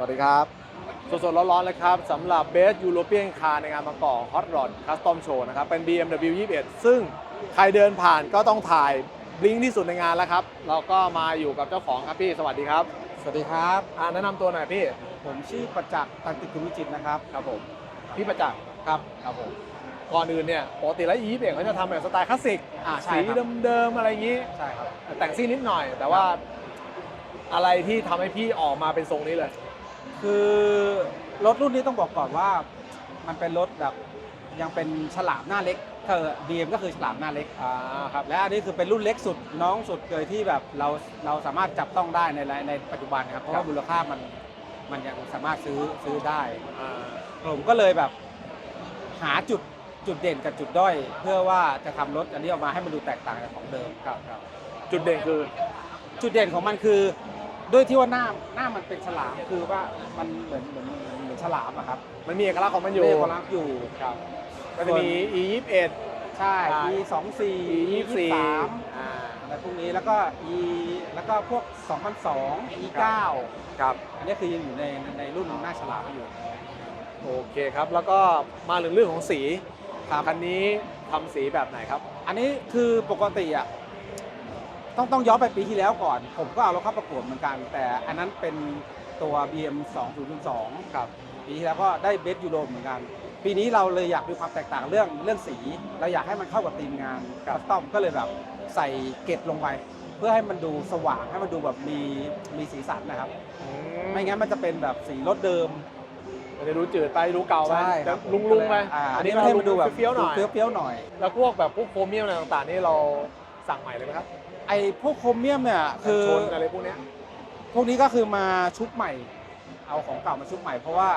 สวัสดีครับ สดๆ ร้อนๆเลยครับสำหรับเบสยูโรเปียนคาร์ในงานบางกอกฮอตรอดคัสตอมโชว์นะครับ เป็น BMW 21 ซึ่งใครเดินผ่านก็ต้องถ่ายบลิงก์ที่สุดในงานแล้วครับ เราก็มาอยู่กับเจ้าของครับพี่ สวัสดีครับ สวัสดีครับ อ่าแนะนำตัวหน่อยพี่ ผมชื่อประจักษ์ตันติกุลวิจิตรนะครับ ครับผม พี่ประจักษ์ครับ ครับผม ก่อนอื่นเนี่ยปกติแล้ว E21 เขาจะทำแบบสไตล์คลาสสิกอ่าใช่สีครับ เดิมๆอะไรอย่างนี้ ใช่ครับ แต่งซิ่งนิดหน่อย แต่ว่าอะไรที่ทำให้พี่ออกมาเป็นทรงนี้เลย คือรถรุ่นนี้ต้องบอกก่อนว่ามันเป็นรถแบบยังเป็นฉลามหน้าเล็กเธอ BM ก็คือฉลามหน้าเล็กอ่าครับและอันนี้คือเป็นรุ่นเล็กสุดน้องสุดเลยที่แบบเราเราสามารถจับต้องได้ในในปัจจุบันครับเพราะว่ามูลค่ามันมันยังสามารถซื้อซื้อได้อ่าผมก็เลยแบบหาจุดจุดเด่นกับจุดด้อย เพื่อว่าจะทำรถอันนี้ออกมาให้มันดูแตกต่างจากของเดิมครับครับ จุดเด่นคือ จุดเด่นของมันคือ ด้วยที่ว่าหน้าหน้ามันเป็นฉลามคือว่ามันเหมือนเหมือนเหมือนเหมือนฉลามอะครับมันมีเอกลักษณ์ของมันอยู่เรียกว่ารักอยู่ ครับก็จะมี E21 ใช่ ใช่ E สองสี่ E24 สามอ่าอะไรพวกนี้แล้วก็ E แล้วก็พวก 2002 E 9ครับ อันนี้คือยังอยู่ในในรุ่นหน้าฉลามอยู่ โอเคครับ แล้วก็มาถึงเรื่องของสีครับคันนี้ทำสีแบบไหนครับ อันนี้คือปกติอะ ต้องต้องย้อนไปปีที่แล้วก่อน ผมก็เอารถเข้าประกวดเหมือนกัน แต่อันนั้นเป็นตัว BM 2002ครับปีที่แล้วก็ได้เบสยูโรเหมือนกัน ปีนี้เราเลยอยากมีความแตกต่างเรื่องเรื่องสี เราอยากให้มันเข้ากับธีมงานคัสตอมก็เลยแบบใส่เกตลงไป เพื่อให้มันดูสว่างให้มันดูแบบมีมีสีสันนะครับ ไม่งั้นมันจะเป็นแบบสีรถเดิมมันจะดูจืดไปดูเก่าไปใช่คจะรับลุงลุงๆไปอ่าอัอันนนี้นี้มันให้มันดูแบบเฟี้ยวๆหน่อยเฟี้ยวๆหน่อย แล้วพวกแบบพวกโครเมียมอะไรต่างๆนี่เราสั่งใหม่เลยไหมครับ ไอ้พวกโครเมียมเนี่ยคือชนอะไรพวกเนี้ยพวกนี้ก็คือมาชุบใหม่ เอาของเก่ามาชุบใหม่ เพราะว่า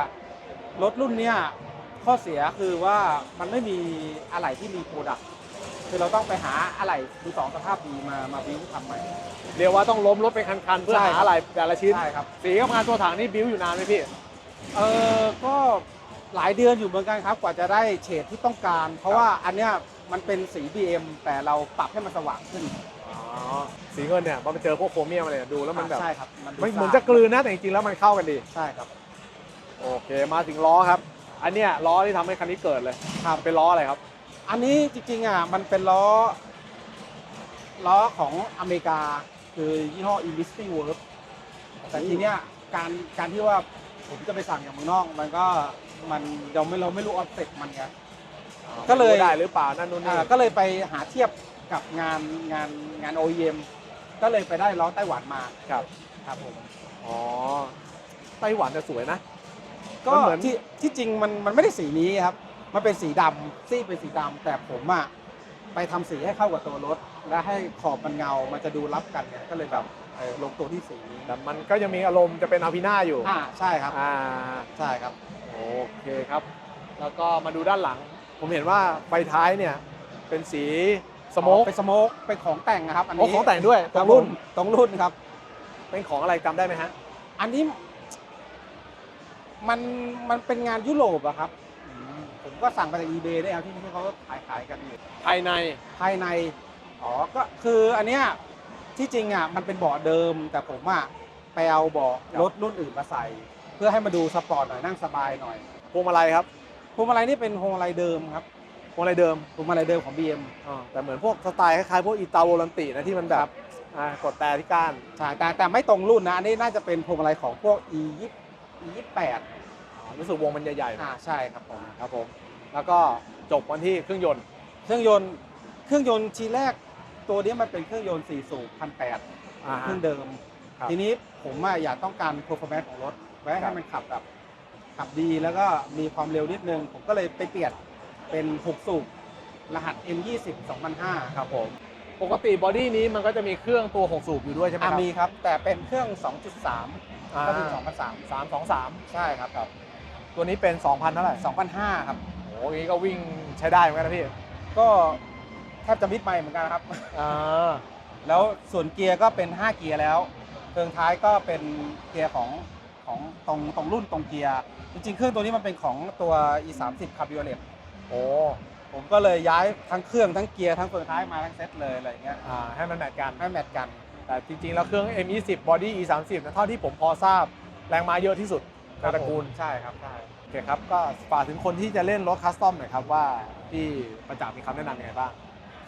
รถรุ่นเนี้ยข้อเสียคือว่ามันไม่มีอะไหล่ที่มีโปรดักต์คือเราต้องไปหาอะไหล่มือสองสภาพดีมามาบิ้วทำใหม่ เรียกว่าต้องล้มรถเป็นคันๆเพื่อใช่ หาครับอะไรแต่ละชิ้น ใช่ครับ สีกับงานตัวถังนี่บิ้วอยู่นานไหมพี่ เออก็หลายเดือนอยู่เหมือนกันครับ กว่าจะได้เฉดที่ต้องการ เพราะว่าอันเนี้ยมันเป็นสี BM แต่เราปรับให้มันสว่างขึ้น อ๋อ สีเงินเนี่ยพอไปเจอพวกโครเมียมอะไรเนี่ยดูแล้วมันแบบใช่ครับดูมันเหมือนสจะกลืนนะแต่จริงๆแล้วมันเข้ากันดี ใช่ครับโอเคมาถึงล้อครับ อันเนี้ยล้อที่ทำให้คันนี้เกิดเลยครับเป็นล้ออะไรครับ อันนี้จริงๆอะมันเป็นล้อ ล้อของอเมริกาคือยี่ห้อ i n v i s t y Work แต่ทีเนี้ยการการที่ว่าผมจะไปสั่งอย่างเมืองนอก มันก็มันเราไม่เราไม่รู้ออฟเซ็ตมันไง ก็เลยได้หรือเปล่านั่นนู่นนี่อ่าก็เลยไปหาเทียบกับงานงานงาน OEM ก็เลยไปได้ล้อไต้หวันมาครับครับผมอ๋อไต้หวันจะสวยนะ ก็มันเหมือนที่ที่จริงมันมันไม่ได้สีนี้ครับ มันเป็นสีดำซี่เป็นสีดำแต่ผมอะไปทำสีให้เข้ากับตัวรถ และให้ขอบมันเงา มันจะดูรับกันเนี่ยก็เลยแบบเออลงตัวที่สีนี้แต่มันก็ยังมีอารมณ์จะเป็นอาพีน่าอยู่อ่าใช่ครับอ่าใช่ครับ โอเคครับ แล้วก็มาดูด้านหลัง ผมเห็นว่าไฟท้ายเนี่ยเป็นสีสโมกเป็นสโมกเป็นของแต่งนะครับอันโอ้นี้ของแต่งด้วยคตรรับงรุ่นผมตรงรุ่นครับ เป็นของอะไรจำได้ไหมฮะ อันนี้มันมันเป็นงานยุโรปอะครับ ผมก็สั่งไปจาก eBay ได้ครับที่ที่เขาขายขายกันอยู่ภายในภายในอ๋อก็คืออันเนี้ยที่จริงอะมันเป็นเบาะเดิม แต่ผมอะไปเอาเบาะรถรุ่นอื่นมาใส่ เพื่อให้มาดูสปอร์ตหน่อยนั่งสบายหน่อยพวงมาลัยครับ พวงมาลัยนี่เป็นพวงมาลัยเดิมครับพวงมาลัยเดิมพวงมาลัยเดิมของ BM อ่าแต่เหมือนพวกสไตล์คล้ายๆพวกอิตาโวลันตินะที่มันแบบอ่ากดแต่ที่ก้านใช่แต่แต่ไม่ตรงรุ่นนะอันนี้น่าจะเป็นพวงมาลัยของพวก E 20 E 28อ่ารู้สึกวงมันใหญ่ๆหน่อ่าอยใช่ครับผมครับผมแล้วก็จบวันที่เครื่องยนต์ เครื่องยนต์เครื่องยนต์ทีแรกตัวนี้มันเป็นเครื่องยนต์4สูบพันแปดอ่าเครื่องเดิมครับทีนี้ผมอะอยากต้องการ performance ของรถไว้ครัให้บมันขับแบบ ขับดีแล้วก็มีความเร็วนิดนึง ผมก็เลยไปเปลี่ยนเป็น6สูบรหัส M20 2005 ครับผมปกติบอดี้นี้มันก็จะมีเครื่องตัว6สูบอยู่ด้วยใช่ไหมคอะรับมีครับ แต่เป็นเครื่อง 2.3อ่าก็คือ2003 สามสองสามใช่ครับ ตัวนี้เป็น2,000เท่าไหร่2005 ครับ โอ้ยก็วิ่งใช้ได้เหมือนกันนะพี่ก็แทบจะมิดไม่เหมือนกันนะครับ อ่าแล้วส่วนเกียร์ก็เป็น 5 เกียร์แล้ว เครื่องท้ายก็เป็นเกียร์ของ ของตรงตรงรุ่นตรงเกียร์จริงๆ เครื่องตัวนี้มันเป็นของตัว E30 Cabriolet โอ้ผมก็เลยย้ายทั้งเครื่องทั้งเกียร์ทั้งเฟืองท้ายมาทั้งเซ็ตเลยอะไรอย่างเงี้ยอ่าให้มันแมทกันให้แมทกัน แต่จริงๆ แล้วเครื่อง M20 Body E30 นะเท่าที่ผมพอทราบแรงม้าเยอะที่สุดในตระกูลใช่ครับใช่โอเคครับก็ฝากถึงคนที่จะเล่นรถคัสตอมหน่อยครับว่าพี่ประจักษ์มีคำแนะนำยังไงบ้าง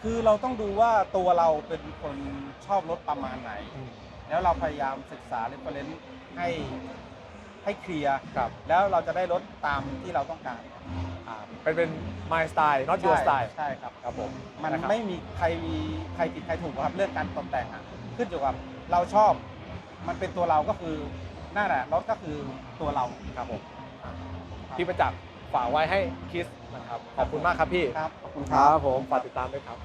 คือเราต้องดูว่าตัวเราเป็นคนชอบรถประมาณไหน แล้วเราพยายามศึกษาเรฟเฟรนซ์ให้ ให้เคลียร์ครับ แล้วเราจะได้รถตามที่เราต้องการอ่าเป็นเป็น my style not your ใช่ style ใช่ครับ ครับผมมันนะครับ ไม่มีใครมีใครผิดใครถูกครับเรื่องการตกแต่งอะขึ้นอยู่กับเราชอบ มันเป็นตัวเราก็คือนั่นแหละรถก็คือตัวเราครับผมอ่าพี่ประจักษ์ฝากไว้ให้คิสนะครับ ขอบคุณมากครับพี่ ครับขอบคุณคครัรับบผมฝากติดตามด้วยครับ